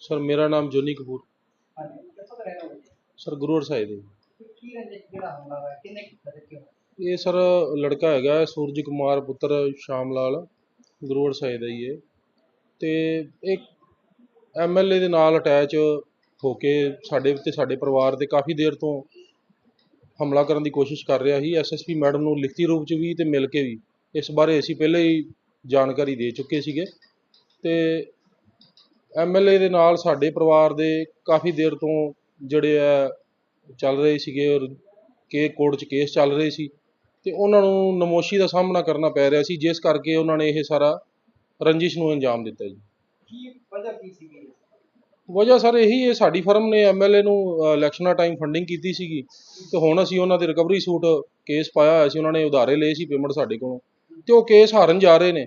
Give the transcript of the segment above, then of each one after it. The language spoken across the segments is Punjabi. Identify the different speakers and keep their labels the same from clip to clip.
Speaker 1: ਸਰ ਮੇਰਾ ਨਾਮ ਜੋਨੀ ਕਪੂਰ। ਸਰ ਗੁਰੂ ਸਾਹਿਬ ਦੇ। ਇਹ ਸਰ ਲੜਕਾ ਹੈਗਾ ਸੂਰਜ ਕੁਮਾਰ ਪੁੱਤਰ ਸ਼ਾਮ ਲਾਲ ਗੁਰੂ ਸਾਹਿਬ ਦਾ ਹੀ ਹੈ ਤੇ ਇੱਕ ਐਮਐਲਏ ਦੇ ਨਾਲ ਅਟੈਚ ਹੋ ਕੇ ਸਾਡੇ ਤੇ ਸਾਡੇ ਪਰਿਵਾਰ ਤੇ ਕਾਫੀ ਦੇਰ ਤੋਂ ਹਮਲਾ ਕਰਨ ਦੀ ਕੋਸ਼ਿਸ਼ ਕਰ ਰਿਹਾ ਸੀ। ਐਸਐਸਪੀ ਮੈਡਮ ਨੂੰ ਲਿਖਤੀ ਰੂਪ ਚ ਵੀ ਤੇ ਮਿਲ ਕੇ ਵੀ ਇਸ ਬਾਰੇ ਅਸੀਂ ਪਹਿਲੇ ਹੀ ਜਾਣਕਾਰੀ ਦੇ ਚੁੱਕੇ ਸੀਗੇ। ਤੇ ਐਮਐਲਏ ਦੇ ਨਾਲ ਸਾਡੇ ਪਰਿਵਾਰ ਦੇ ਕਾਫੀ ਦੇਰ ਤੋਂ ਜਿਹੜੇ ਆ ਚੱਲ ਰਹੇ ਸੀਗੇ ਔਰ ਕੇ ਕੋਰਟ 'ਚ ਕੇਸ ਚੱਲ ਰਹੇ ਸੀ ਤੇ ਉਹਨਾਂ ਨੂੰ ਨਮੋਸ਼ੀ ਦਾ ਸਾਹਮਣਾ ਕਰਨਾ ਪੈ ਰਿਹਾ ਸੀ ਜਿਸ ਕਰਕੇ ਉਹਨਾਂ ਨੇ ਇਹ ਸਾਰਾ ਰੰਜਿਸ਼ ਨੂੰ ਅੰਜਾਮ ਦਿੱਤਾ ਜੀ।
Speaker 2: ਕੀ ਵਜ੍ਹਾ ਕੀ ਸੀਗੀ?
Speaker 1: ਵਜ੍ਹਾ ਸਰ ਇਹੀ ਹੈ ਸਾਡੀ ਫਰਮ ਨੇ ਐਮਐਲਏ ਨੂੰ ਇਲੈਕਸ਼ਨਾਂ ਟਾਈਮ ਫੰਡਿੰਗ ਕੀਤੀ ਸੀਗੀ ਤੇ ਹੁਣ ਅਸੀਂ ਉਹਨਾਂ ਦੇ ਰਿਕਵਰੀ ਸੂਟ ਕੇਸ ਪਾਇਆ ਹੋਇਆ ਸੀ ਉਹਨਾਂ ਨੇ ਉਧਾਰੇ ਲਏ ਸੀ ਪੇਮੈਂਟ ਸਾਡੇ ਕੋਲੋਂ ਤੇ ਉਹ ਕੇਸ ਹਾਰਨ ਜਾ ਰਹੇ ਨੇ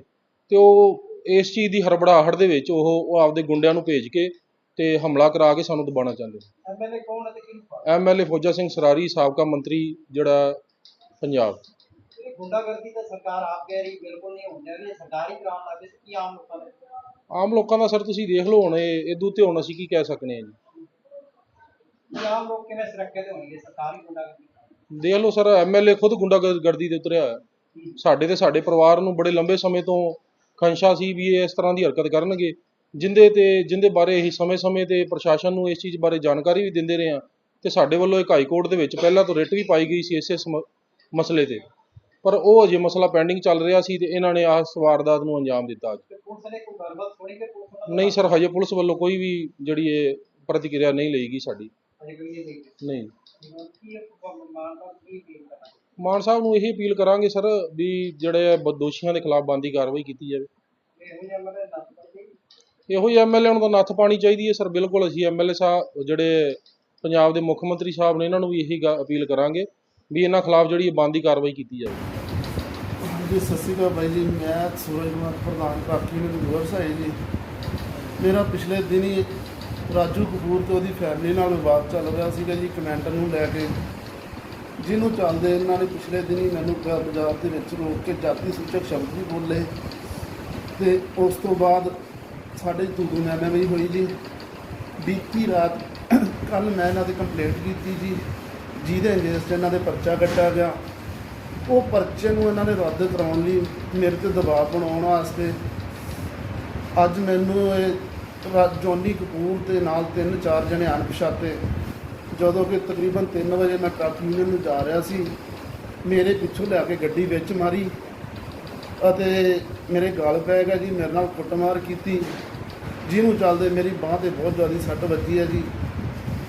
Speaker 1: ਤੇ ਉਹ ਇਸ ਚੀਜ਼ ਦੀ ਹੜਬੜਾਹਟ ਦੇ ਵਿੱਚ ਉਹ ਉਹ ਆਪਦੇ ਗੁੰਡਿਆਂ ਨੂੰ ਭੇਜ ਕੇ ਤੇ ਹਮਲਾ ਕਰਾ ਕੇ ਸਾਨੂੰ ਦਬਾਉਣਾ ਚਾਹੁੰਦੇ ਨੇ।
Speaker 2: ਐਮਐਲਏ ਕੌਣ ਹੈ ਤੇ ਕਿਹਨੂੰ ਫੜ?
Speaker 1: ਐਮਐਲਏ ਫੌਜਾ ਸਿੰਘ ਸਰਾਰੀ ਸਾਬਕਾ ਮੰਤਰੀ ਜਿਹੜਾ ਪੰਜਾਬ।
Speaker 2: ਇਹ ਗੁੰਡਾਗਰਦੀ ਤਾਂ ਸਰਕਾਰ ਆਪ ਕਹਿ ਰਹੀ ਬਿਲਕੁਲ ਨਹੀਂ ਹੋਣੀ ਚਾਹੀਦੀ ਇਹ ਸਰਕਾਰ ਹੀ ਕਰਾਉਣ ਲੱਗੇ ਤੇ ਕੀ ਆਮ ਲੋਕਾਂ ਦੇ?
Speaker 1: ਆਮ ਲੋਕਾਂ ਦਾ ਸਰ ਤੁਸੀਂ ਦੇਖ ਲਓ ਹੁਣ ਇਹ ਇਹਦੂ ਤੇ ਹੁਣ ਅਸੀਂ ਕੀ ਕਹਿ ਸਕਨੇ ਆ ਜੀ।
Speaker 2: ਕੀ ਆਮ ਲੋਕ ਕਿਵੇਂ ਸੁਰੱਖਿਅਤ ਹੋਣਗੇ? ਸਰਕਾਰ ਹੀ ਗੁੰਡਾਗਰਦੀ
Speaker 1: ਦੇਖ ਲਓ ਸਰ ਐਮਐਲਏ ਖੁਦ ਗੁੰਡਾਗਰਦੀ ਤੇ ਉਤਰਿਆ ਹੋਇਆ। ਸਾਡੇ ਤੇ ਸਾਡੇ ਪਰਿਵਾਰ ਨੂੰ ਬੜੇ ਲੰਬੇ ਸਮੇਂ ਤੋਂ ਖੰਸ਼ਾ ਸੀ ਵੀ ਇਹ ਇਸ ਤਰ੍ਹਾਂ ਦੀ ਹਰਕਤ ਕਰਨਗੇ। ਜਿੰਦੇ ਤੇ ਜਿੰਦੇ ਬਾਰੇ ਅਸੀਂ ਸਮੇਂ-ਸਮੇਂ ਤੇ ਪ੍ਰਸ਼ਾਸਨ ਨੂੰ ਇਸ ਚੀਜ਼ ਬਾਰੇ ਜਾਣਕਾਰੀ ਵੀ ਦਿੰਦੇ ਰਹੇ ਹਾਂ ਤੇ ਸਾਡੇ ਵੱਲੋਂ ਇੱਕ ਹਾਈ ਕੋਰਟ ਦੇ ਵਿੱਚ ਪਹਿਲਾਂ ਤੋਂ ਰਿਟ ਵੀ ਪਾਈ ਗਈ ਸੀ ਇਸੇ ਸਮ- ਮਸਲੇ ਤੇ। ਪਰ ਉਹ ਅਜੇ ਮਸਲਾ ਪੈਂਡਿੰਗ ਚੱਲ ਰਿਹਾ ਸੀ ਤੇ ਇਹਨਾਂ ਨੇ ਆਹ ਵਾਰਦਾਤ ਨੂੰ ਅੰਜਾਮ ਦਿੱਤਾ ਅੱਜ।
Speaker 2: ਤੇ ਪੁਲਿਸ ਨੇ ਕੋਈ ਗੱਲਬਾਤ ਸੁਣੀ ਕਿ ਪੁਲਿਸ ਨਾਲ
Speaker 1: ਨਹੀਂ ਸਰ ਹਜੇ ਪੁਲਿਸ ਵੱਲੋਂ ਕੋਈ ਵੀ ਜਿਹੜੀ ਇਹ ਪ੍ਰਤੀਕਿਰਿਆ ਨਹੀਂ ਲਈ ਗਈ ਸਾਡੀ।
Speaker 2: ਅਜੇ ਕੋਈ ਨਹੀਂ ਕੀ ਕੀ
Speaker 1: ਮਾਨ ਸਾਹਿਬ ਨੂੰ ਇਹੀ ਅਪੀਲ ਕਰਾਂਗੇ ਸਰ ਵੀ ਜਿਹੜੇ ਦੋਸ਼ੀਆਂ ਦੇ ਖਿਲਾਫ ਬੰਦੀ ਕਾਰਵਾਈ ਕੀਤੀ ਜਾਵੇ।
Speaker 2: ਇਹੋ
Speaker 1: ਹੀ ਐਮਐਲਏ ਨੂੰ ਤਾਂ ਨੱਥ ਪਾਣੀ ਚਾਹੀਦੀ ਹੈ ਸਰ, ਬਿਲਕੁਲ ਅਸੀਂ ਐਮਐਲਏ ਸਾਹਿਬ ਜਿਹੜੇ ਪੰਜਾਬ ਦੇ ਮੁੱਖ ਮੰਤਰੀ ਸਾਹਿਬ ਨੇ ਇਹਨਾਂ ਨੂੰ ਵੀ ਇਹੀ ਅਪੀਲ ਕਰਾਂਗੇ ਵੀ ਇਹਨਾਂ ਖਿਲਾਫ ਜਿਹੜੀ ਬੰਦੀ ਕਾਰਵਾਈ ਕੀਤੀ ਜਾਵੇ।
Speaker 3: ਜੀ ਸਤਿ ਸ਼੍ਰੀ ਅਕਾਲ ਬਾਈ ਜੀ। ਮੈਂ ਸੂਰਜ ਕੁਮਾਰ ਪ੍ਰਧਾਨ ਕਾਕੀ ਨੂੰ ਗੁਰਵਰ ਸਾਹਿਬ ਜੀ। ਮੇਰਾ ਪਿਛਲੇ ਦਿਨੀ ਰਾਜੂ ਕਪੂਰ ਤੇ ਉਹਦੀ ਫੈਮਿਲੀ ਨਾਲ ਵਿਵਾਦ ਚੱਲ ਰਿਹਾ ਸੀਗਾ ਜੀ। ਕਮੈਂਟਰ ਨੂੰ ਲੈ ਕੇ ਜਿਹਨੂੰ ਚੱਲਦੇ ਇਹਨਾਂ ਨੇ ਪਿਛਲੇ ਦਿਨੀ ਮੈਨੂੰ ਪੰਜਾਬ ਦੇ ਵਿੱਚ ਰੋਕ ਕੇ ਜਾਤੀ ਸੂਚਕ ਸ਼ਬਦ ਵੀ ਬੋਲੇ। ਤੇ ਉਸ ਤੋਂ ਬਾਅਦ ਸਾਡੇ ਤੂਦੂ ਮੈਮੇ ਵੀ ਹੋਈ ਜੀ। ਬੀਤੀ ਰਾਤ ਕੱਲ ਮੈਂ ਇਹਨਾਂ ਦੀ ਕੰਪਲੇਂਟ ਕੀਤੀ ਜੀ। ਜਿਹਦੇ ਅਗੇਂਸਟ ਇਹਨਾਂ ਦੇ ਪਰਚਾ ਕੱਟਿਆ ਗਿਆ। ਉਹ ਪਰਚੇ ਨੂੰ ਇਹਨਾਂ ਨੇ ਰੱਦ ਕਰਾਉਣ ਲਈ ਮੇਰੇ ਤੇ ਦਬਾਅ ਬਣਾਉਣ ਵਾਸਤੇ ਅੱਜ ਮੈਨੂੰ ਇਹ ਰਾ- ਜੋਨੀ ਕਪੂਰ ਤੇ ਨਾਲ ਤਿੰਨ ਚਾਰ ਜਣੇ ਅਣਪਛਾਤੇ ਜਦੋਂ ਕਿ ਤਕਰੀਬਨ 3 ਵਜੇ ਮੈਂ ਟਰੱਕ ਯੂਨੀਅਨ ਨੂੰ ਜਾ ਰਿਹਾ ਸੀ, ਮੇਰੇ ਪਿੱਛੋਂ ਲਿਆ ਕੇ ਗੱਡੀ ਵਿੱਚ ਮਾਰੀ ਅਤੇ ਮੇਰੇ ਗਲ ਪੈ ਗਿਆ ਜੀ, ਮੇਰੇ ਨਾਲ ਕੁੱਟਮਾਰ ਕੀਤੀ। ਜਿਹਨੂੰ ਚੱਲਦੇ ਮੇਰੀ ਬਾਹ ਤੇ ਬਹੁਤ ਜ਼ਿਆਦਾ ਸੱਟ ਵੱਜੀ ਹੈ ਜੀ।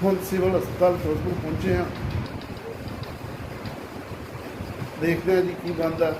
Speaker 3: ਹੁਣ ਸਿਵਲ ਹਸਪਤਾਲ ਫਿਰੋਜ਼ਪੁਰ ਪਹੁੰਚੇ ਹਾਂ। ਦੇਖਦੇ ਹਾਂ ਜੀ ਕੀ ਬਣਦਾ।